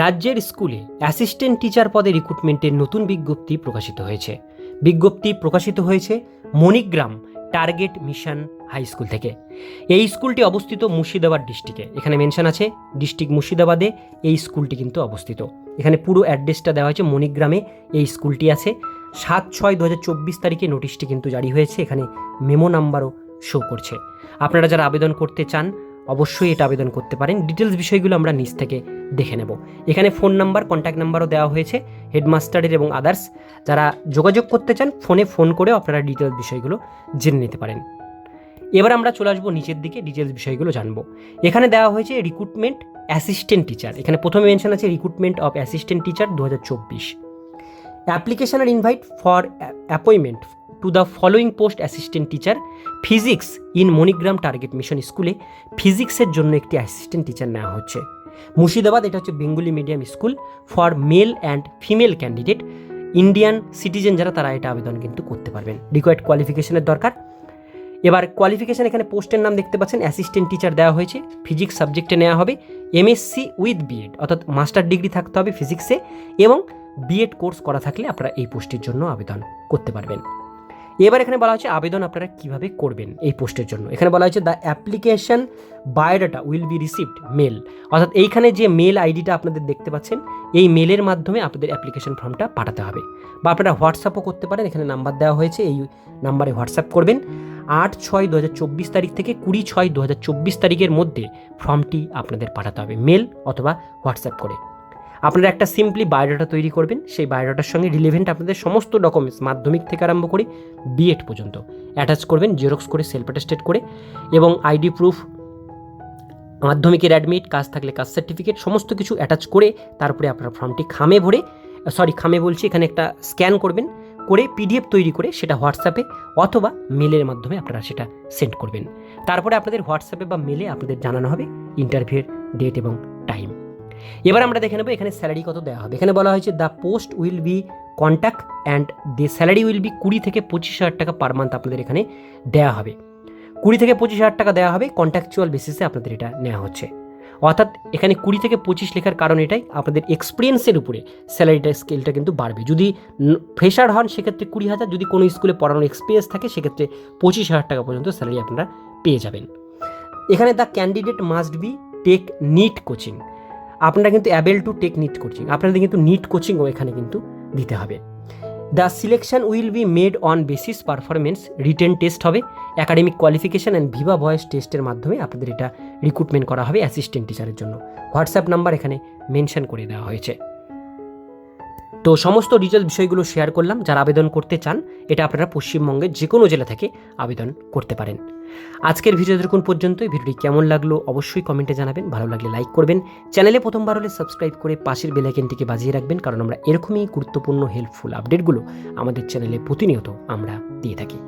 রাজ্যের স্কুলে assistant teacher পদে রিক্রুটমেন্টের নতুন বিজ্ঞপ্তি প্রকাশিত হয়েছে। বিজ্ঞপ্তি প্রকাশিত হয়েছে Manigram target mission high school থেকে। এই স্কুলটি অবস্থিত মুর্শিদাবাদ ডিস্ট্রিক্টে। এখানে মেনশন আছে, ডিস্ট্রিক্ট মুর্শিদাবাদে এই স্কুলটি কিন্তু অবস্থিত। এখানে পুরো অ্যাড্রেসটা দেওয়া হয়েছে মণিগ্রামে, এই স্কুলটি আছে। সাত ছয় দু তারিখে নোটিশটি কিন্তু জারি হয়েছে, এখানে মেমো নাম্বারও শো করছে। আপনারা যারা আবেদন করতে চান অবশ্যই এটা আবেদন করতে পারেন। ডিটেলস বিষয়গুলো আমরা নিচ থেকে দেখে নেব। এখানে ফোন নাম্বার কন্ট্যাক্ট নাম্বারও দেওয়া হয়েছে হেডমাস্টারের এবং আদার্স যারা যোগাযোগ করতে চান ফোনে ফোন করেও আপনারা ডিটেলস বিষয়গুলো জেনে নিতে পারেন। এবার আমরা চলে আসব নিচের দিকে ডিটেলস বিষয়গুলো জানব। এখানে দেওয়া হয়েছে রিক্রুটমেন্ট অ্যাসিস্ট্যান্ট টিচার এখানে প্রথমে মেনশন আছে রিক্রুটমেন্ট অফ অ্যাসিস্ট্যান্ট টিচার দু হাজার চব্বিশ। Application are invite for appointment to the following post assistant teacher physics in Manigram target mission স্কুলে ফিজিক্সের জন্য একটি অ্যাসিস্ট্যান্ট টিচার নেওয়া হচ্ছে। মুর্শিদাবাদ, এটা হচ্ছে Bengali medium school for male and female candidate Indian citizen যারা, তারা এটা আবেদন কিন্তু করতে পারবেন। রিকোয়ার্ড কোয়ালিফিকেশনের দরকার। এবার কোয়ালিফিকেশন এখানে পোস্টের নাম দেখতে পাচ্ছেন অ্যাসিস্ট্যান্ট টিচার দেওয়া হয়েছে ফিজিক্স সাবজেক্টে নেওয়া হবে এমএসসি উইথ বিএড অর্থাৎ মাস্টার ডিগ্রি থাকতে হবে ফিজিক্সে এবং বিএড কোর্স করা থাকলে আপনারা এই পোস্টের জন্য আবেদন করতে পারবেন। এবার এখানে বলা হচ্ছে আবেদন আপনারা কীভাবে করবেন এই পোস্টের জন্য। এখানে বলা হচ্ছে the application biodata will be received mail অর্থাৎ এইখানে যে মেল আইডিটা আপনাদের দেখতে পাচ্ছেন, এই মেলের মাধ্যমে আপনাদের অ্যাপ্লিকেশন ফর্মটা পাঠাতে হবে। বা আপনারা হোয়াটসঅ্যাপও করতে পারেন, এখানে নাম্বার দেওয়া হয়েছে, এই নাম্বারে হোয়াটসঅ্যাপ করবেন। আট ছয় দু হাজার চব্বিশ তারিখ থেকে কুড়ি ছয় দু হাজার চব্বিশ তারিখের মধ্যে ফর্মটি আপনাদের পাঠাতে হবে মেল অথবা হোয়াটসঅ্যাপ করে। আপনারা একটা সিম্পলি বায়োডাটা তৈরি করবেন, সেই বায়োডাটার সঙ্গে রিলেভেন্ট আপনাদের সমস্ত ডকুমেন্টস মাধ্যমিক থেকে আরম্ভ করে বিএড পর্যন্ত। অ্যাটাচ করবেন জেরক্স করে সেলফ অ্যাটেস্টেড করে এবং আইডি প্রুফ মাধ্যমিকের অ্যাডমিট কাজ থাকলে কাজ সার্টিফিকেট সমস্ত কিছু অ্যাটাচ করে তারপরে আপনার ফর্মটি খামে ভরে সরি খামে বলছি, এখানে একটা স্ক্যান করবেন, করে পিডিএফ তৈরি করে সেটা হোয়াটসঅ্যাপে অথবা মেলের মাধ্যমে আপনারা সেটা সেন্ড করবেন। তারপরে আপনাদের হোয়াটসঅ্যাপে বা মেলে আপনাদের জানানো হবে ইন্টারভিউয়ের ডেট এবং এবার আমরা দেখে নেব এখানে স্যালারি কত দেওয়া হবে। এখানে বলা হয়েছে the post will be contact and the salary will be কুড়ি থেকে পঁচিশ হাজার টাকা পার মান্থ আপনাদের এখানে দেওয়া হবে। কুড়ি থেকে পঁচিশ হাজার টাকা দেওয়া হবে কন্ট্যাকচুয়াল বেসিসে আপনাদের এটা নেওয়া হচ্ছে। অর্থাৎ এখানে কুড়ি থেকে পঁচিশ লেখার কারণ এটাই, আপনাদের এক্সপিরিয়েন্সের উপরে স্যালারিটা স্কেলটা কিন্তু বাড়বে। যদি ফ্রেশার হন, সেক্ষেত্রে কুড়ি হাজার, যদি কোনো স্কুলে পড়ানোর এক্সপিরিয়েন্স থাকে, সেক্ষেত্রে পঁচিশ হাজার টাকা পর্যন্ত স্যালারি আপনারা পেয়ে যাবেন। এখানে the candidate must be take NEET coaching আপনারা কিন্তু able to take NEET coaching আপনাদের কিন্তু নিট কোচিংও এখানে কিন্তু দিতে হবে। The selection will be made on basis performance written test হবে academic qualification and viva voce টেস্টের মাধ্যমে আপনাদের এটা রিক্রুটমেন্ট করা হবে অ্যাসিস্ট্যান্ট টিচারের জন্য। হোয়াটসঅ্যাপ নাম্বার এখানে মেনশন করে দেওয়া হয়েছে। তো সমস্ত ডিটেলস বিষয়গুলো শেয়ার করলাম, যারা আবেদন করতে চান, এটা আপনারা পশ্চিমবঙ্গের যে কোনো জেলা থেকে আবেদন করতে পারেন। আজকের ভিডিও দেখুন পর্যন্ত ভিডিওটি কেমন লাগল অবশ্যই কমেন্টে জানাবেন। ভালো লাগলে লাইক করবেন। চ্যানেলে প্রথমবার হলে সাবস্ক্রাইব করে পাশের বেলাইকেনটিকে বাজিয়ে রাখবেন, কারণ আমরা এরকমই গুরুত্বপূর্ণ হেল্পফুল আপডেটগুলো আমাদের চ্যানেলে প্রতিনিয়ত আমরা দিয়ে থাকি।